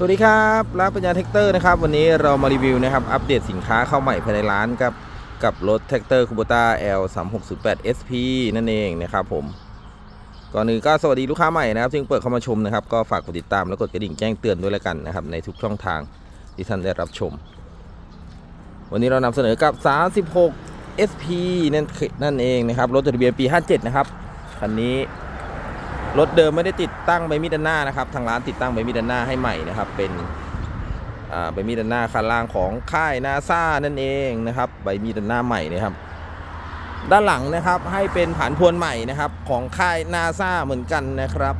สวัสดีครับร้านปัญญาแท็กเตอร์นะครับ วันนี้เรามารีวิวนะครับ อัปเดตสินค้าเข้าใหม่ภายในร้านครับกับรถแท็กเตอร์คูโบต้า L 3 6 0 8 SP นั่นเองนะครับผม ก่อนอื่นก็สวัสดีลูกค้าใหม่นะครับซึ่งเปิดเข้ามาชมนะครับ ก็ฝากกดติดตามและกดกระดิ่งแจ้งเตือนด้วยแล้วกันนะครับ ในทุกช่องทางที่ท่านได้รับชม วันนี้เรานำเสนอกับ 36 SP นั่นนั่นเองนะครับรถจดทะเบียนปี 57 นะครับคันนี้ รถเดิมไม่ได้ติดตั้งใบมีดด้านหน้านะครับ ทางร้านติดตั้งใบมีดด้านหน้าให้ใหม่นะครับ เป็นใบมีดด้านหน้าคันล่างของค่ายนาซานั่นเองนะครับใบมีดด้านหน้าใหม่นะครับ ด้านหลังนะครับให้เป็นผานพวนใหม่นะครับ ของค่ายนาซาเหมือนกันนะครับ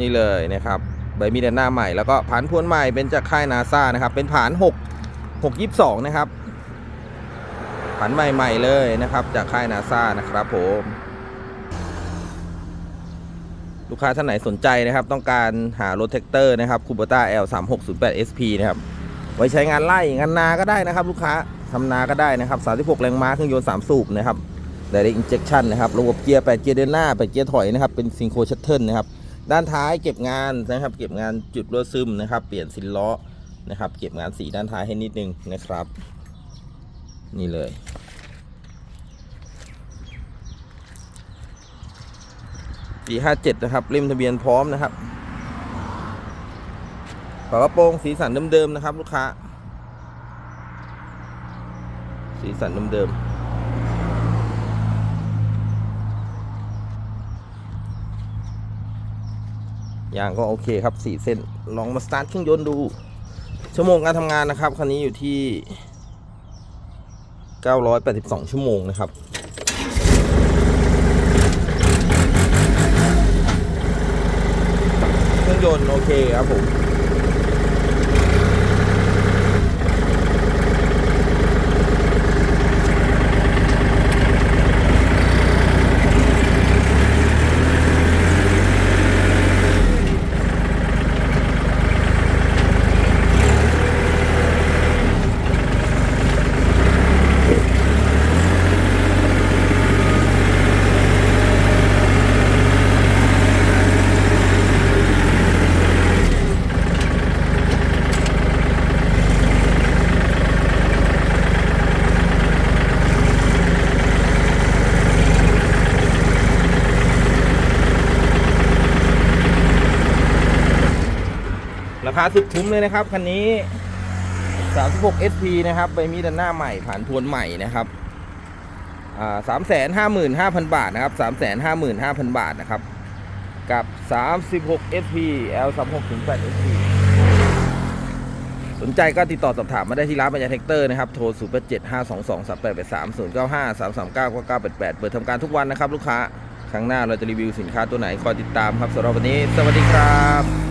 นี่เลยนะครับใบมีดด้านหน้าใหม่แล้วก็ผานพวนใหม่เป็นจากค่ายนาซานะครับ เป็นผาน6 6 22 นะครับ ผันใหม่ ๆ เลยนะครับ จากค่ายนาซานะครับผม ลูกค้าท่านไหนสนใจนะครับ ต้องการหารถแท็กเตอร์นะครับคูเบต้า L 3 6 0 8 SP นะครับ ไว้ใช้งานไล่งานนาก็ได้นะครับ ลูกค้าทำนาก็ได้นะครับ36แรงม้าเครื่องยนต์3สูบนะครับ Direct Injection นะครับ ระบบเกียร์ 8 เกียร์เดินหน้า 8 เกียร์ถอยนะครับ เป็นซิงโครชัตเทิลนะครับ ด้านท้ายเก็บงานนะครับ เก็บงานจุดรั่วซึมนะครับ เปลี่ยนซินล้อนะครับ เก็บงานสีด้านท้ายให้นิดนึงนะครับ นี่เลย ปี57นะครับเล่มทะเบียนพร้อมนะครับฝากระโปรงสีสันเดิมๆนะครับ ลูกค้า สีสันเดิมๆยางก็โอเคครับสี่เส้น ลองมาสตาร์ทเครื่องยนต์ดู ชั่วโมงการทำงานนะครับ คันนี้อยู่ที่ 982 ชั่วโมงนะครับ เครื่องยนต์โอเคครับผม ราคาสุดคุ้มเลยนะครับคันนี้ 36 SP นะครับใบมีดด้านหน้าใหม่ผ่านทวนใหม่นะครับอ่า355,000บาทนะครับ355,000บาทนะครับ กับ36 SP L 36ถึง8 SP สนใจก็ติดต่อสอบถามมาได้ที่ร้านปัญญาแท็กเตอร์นะครับ โทร0 8 7 5 2 2 3 8 8 3 0 9 5 3 3 9 9 9 8 8เปิดทำการทุกวันนะครับลูกค้า ครั้งหน้าเราจะรีวิวสินค้าตัวไหนคอยติดตามครับสำหรับวันนี้ สวัสดีครับ